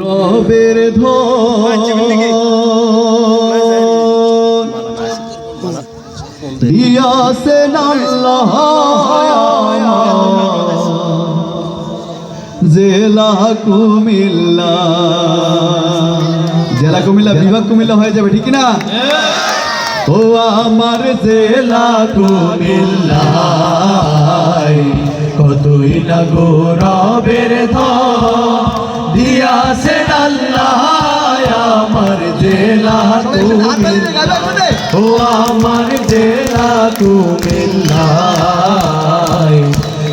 রবের দিয়াছেন আল্লাহ জেলা কুমিল্লা। জেলা কুমিল্লা বিভাগ কুমিল্লা হয়ে যাবে ঠিক না ও আমার জেলা কুমিল্লা কতই না গৌরবের ধন। দিয়াছেন আল্লাহ, আমার জেলা ও আমার জেলা কুমিল্লায়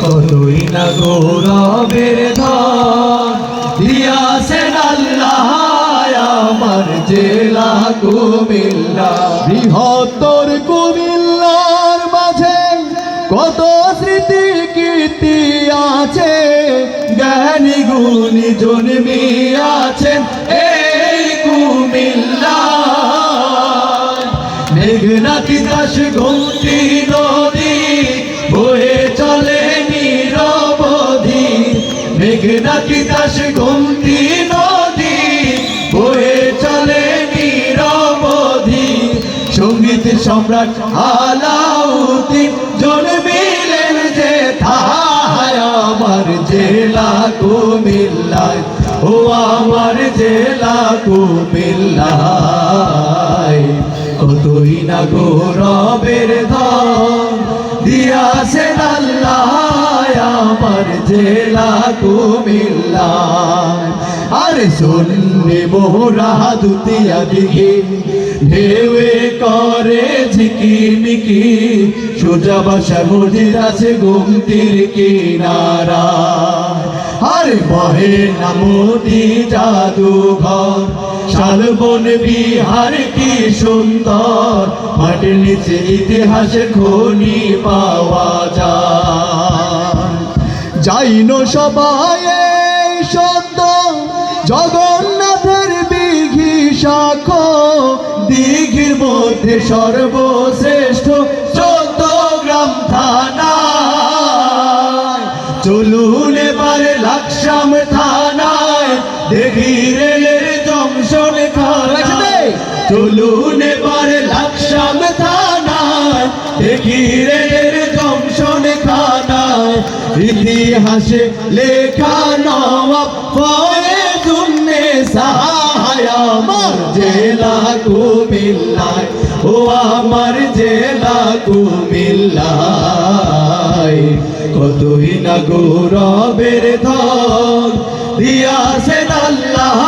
কতই না গৌরবের ধন দিয়াছেন আল্লাহ, আমার জেলা কুমিল্লা বৃহত্তর কুমিল্লার মাঝে কত স্মৃতি কীর্তি আছে? জ্ঞানী গুণী জন্মি আছেন এই কুমিল্লা। মেঘনাথি দাস গৌতী নদী বয়ে চলে নিরবধি। মেঘনাথি দাস গৌতী নদী বয়ে চলে নিরবধি। সংগীত সম্রাট আলাউদ্দিন কুমিল্লায়, ও আমার জেলা কুমিল্লায়। কতই না গৌরবের ধন দিয়াছেন আল্লাহ আমার জেলা কুমিল্লায়। আরে শুনবে মোরা দুতিয়া দিঘি ঢেউয়ে করে ঝিকিমিকি, সোজা বাসার মসজিদ আছে গুমতির কিনারা আরে বহে নামটি জাদুঘর। শালবন বিহার কি সুন্দর, মাটির নিচে ইতিহাসের খনি পাওয়া যায়। যাইন সবাই সত্য, জগন্নাথের দিঘি সাক্ষ্য। দিঘির মধ্যে সর্বশ্রেষ্ঠ চোদ্দ গ্রাম থানা রেলের জংশন চলুন এবারে লাকসাম থানায়। দেখি রেলের জংশন খানায়। ইতিহাসে লেখা নবাব ফয়েজুন্নে সাহায়। আমার জেলা কুমিল্লায় ও আমার জেলা কুমিল্লায়। কতই না গৌরবের ধন দিয়াছেন আল্লাহ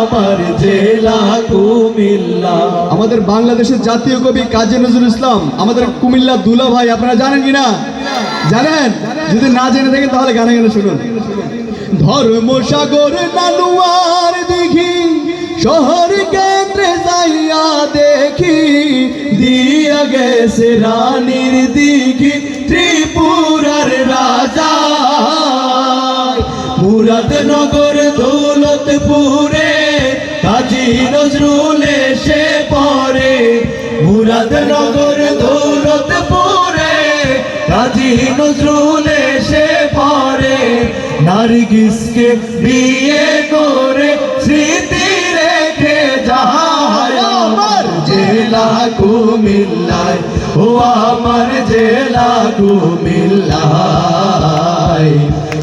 আমার জেলা কুমিল্লা। আমাদের বাংলাদেশের জাতীয় কবি কাজী নজরুল ইসলাম, আমাদের কুমিল্লা দুলা ভাই, আপনারা জানেন কি না জানেন? যদি না জেনে থাকেন তাহলে গানে গানে শুনুন। ধর্ম সাগর নানুয়ার দিঘি, শহর কেন্দ্রে যাইয়া দেখি, দিয়া গেছে রানীর দিঘি ত্রিপুরার রাজা মুরাদনগর দৌলতপুরে কাজী নজরুল এসে পরে মুরাদনগর দৌলতপুরে কাজী নজরুল এসে পরে নার্গিসকে বিয়ে করে স্মৃতি রেখে আমার জেলা কুমিল্লায় ও আমার জেলা কুমিল্লায়।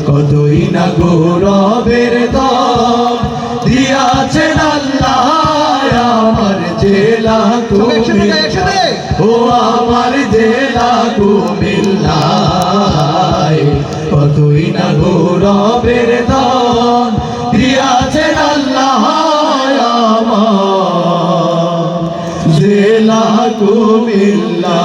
কতই না গৌরবের দম দিয়াছেন আল্লাহ আমার জেলা কুমিল্লায়। ও আমার জেলা কুমিল্লায় কতই না গৌরবের দন কুমিল্লা